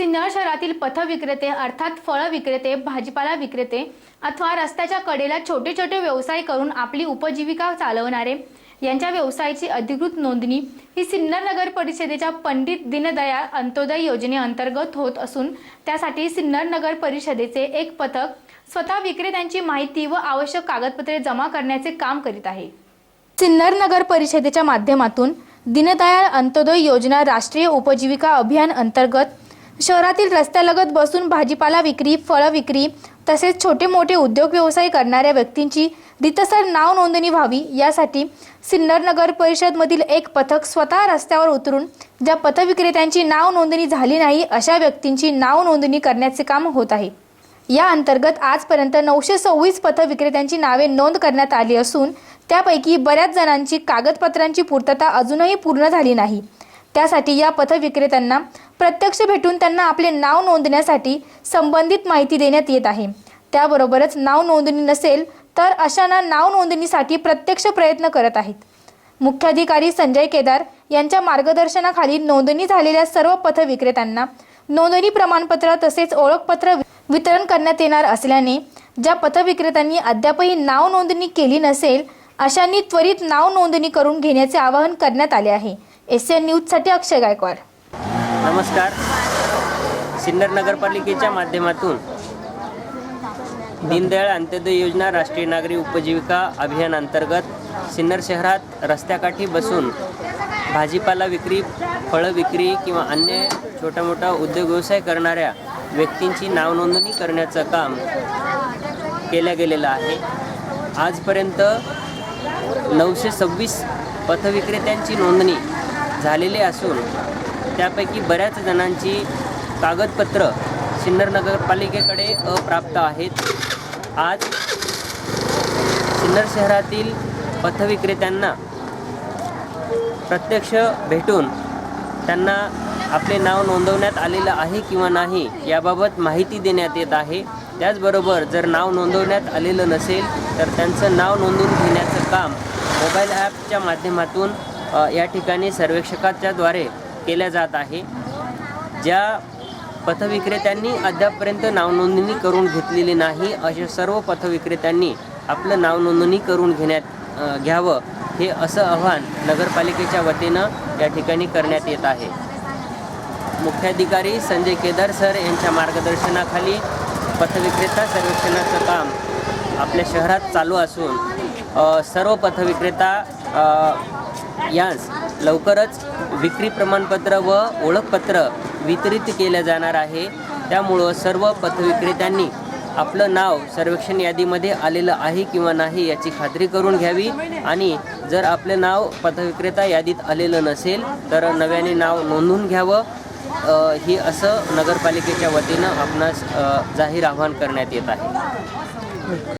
सिन्नर शहरातील पथविक्रेते अर्थात फळ विक्रेते भाजीपाला विक्रेते अथवा रस्त्याच्या कडेला छोटे छोटे व्यवसाय करून आपली उपजीविका चालवणारे यांच्या व्यवसायाची अधिकृत नोंदणी ही सिन्नर नगर परिषदेच्या पंडित दीनदयाळ अंत्योदय योजनेअंतर्गत होत असून त्यासाठी सिन्नर नगर परिषदेचे एक पथक स्वतः विक्रेत्यांची माहिती व आवश्यक कागदपत्रे जमा करण्याचे काम करीत आहे. सिन्नर नगर परिषदेच्या माध्यमातून दीनदयाळ अंत्योदय योजना राष्ट्रीय उपजीविका अभियान अंतर्गत शहरातील रस्त्यालगत बसून भाजीपाला विक्री फळं विक्री तसेच छोटे मोठे उद्योग व्यवसाय करणाऱ्या व्यक्तींची रितसर नाव नोंदणी व्हावी यासाठी सिन्नर नगर परिषदमधील एक पथक स्वतः रस्त्यावर उतरून ज्या पथविक्रेत्यांची नाव नोंदणी झाली नाही अशा व्यक्तींची नाव नोंदणी करण्याचे काम होत आहे. या अंतर्गत आजपर्यंत नऊशे सव्वीस पथविक्रेत्यांची नावे नोंद करण्यात आली असून त्यापैकी बऱ्याच जणांची कागदपत्रांची पूर्तता अजूनही पूर्ण झाली नाही. त्यासाठी या पथविक्रेत्यांना प्रत्यक्ष भेटून त्यांना आपले नाव नोंदण्यासाठी संबंधित माहिती देण्यात येत आहे. त्याबरोबरच नाव नोंदणी नसेल तर अशांना नाव नोंदणीसाठी प्रत्यक्ष प्रयत्न करत आहेत. मुख्याधिकारी संजय केदार यांच्या मार्गदर्शनाखाली नोंदणी झालेल्या सर्व पथविक्रेत्यांना नोंदणी प्रमाणपत्र तसेच ओळखपत्र वितरण करण्यात येणार असल्याने ज्या पथविक्रेत्यांनी अद्यापही नाव नोंदणी केली नसेल अशांनी त्वरित नाव नोंदणी करून घेण्याचे आवाहन करण्यात आले आहे. एस एन न्यूजसाठी अक्षय गायकवाड. नमस्कार. सिन्नर नगरपालिकेच्या माध्यमातून दीनदयाळ अंत्योदय योजना राष्ट्रीय नागरी उपजीविका अभियान अंतर्गत सिन्नर शहरात रस्त्याकाठी बसून भाजीपाला विक्री फळं विक्री किंवा अन्य छोटा मोठा उद्योग व्यवसाय करणाऱ्या व्यक्तींची नावनोंदणी करण्याचं काम केलं गेलेलं आहे. आजपर्यंत नऊशे सव्वीस पथविक्रेत्यांची नोंदणी झालेली असून त्यापैकी बऱ्याच जणांची कागदपत्र सिन्नर नगरपालिकेकडे अप्राप्त आहेत. आज सिन्नर शहरातील पथविक्रेत्यांना प्रत्यक्ष भेटून त्यांना आपले नाव नोंदवण्यात आलेलं आहे किंवा नाही याबाबत माहिती देण्यात येत आहे. त्याचबरोबर जर नाव नोंदवण्यात आलेलं नसेल तर त्यांचं नाव नोंदवून घेण्याचं काम मोबाईल ॲपच्या माध्यमातून या ठिकाणी सर्वेक्षकाच्याद्वारे केल्या जात आहे. ज्या पथविक्रेत्यांनी अद्यापपर्यंत नावनोंदणी करून घेतलेली नाही अशा सर्व पथविक्रेत्यांनी आपलं नावनोंदणी करून घेण्यात घ्यावं हे असं आव्हान नगरपालिकेच्या वतीनं या ठिकाणी करण्यात येत आहे. मुख्याधिकारी संजय केदार सर यांच्या मार्गदर्शनाखाली पथविक्रेता सर्वेक्षणाचं काम आपल्या शहरात चालू असून सर्व पथविक्रेता यांस लवकरच विक्री प्रमाणपत्र व ओळखपत्र वितरित केलं जाणार आहे. त्यामुळं सर्व पथविक्रेत्यांनी आपलं नाव सर्वेक्षण यादीमध्ये आलेलं आहे किंवा नाही याची खात्री करून घ्यावी. आणि जर आपलं नाव पथविक्रेता यादीत आलेलं नसेल तर नव्याने नाव नोंदवून घ्यावं. ही असं नगरपालिकेच्या वतीनं आपणास जाहीर आवाहन करण्यात येत आहे.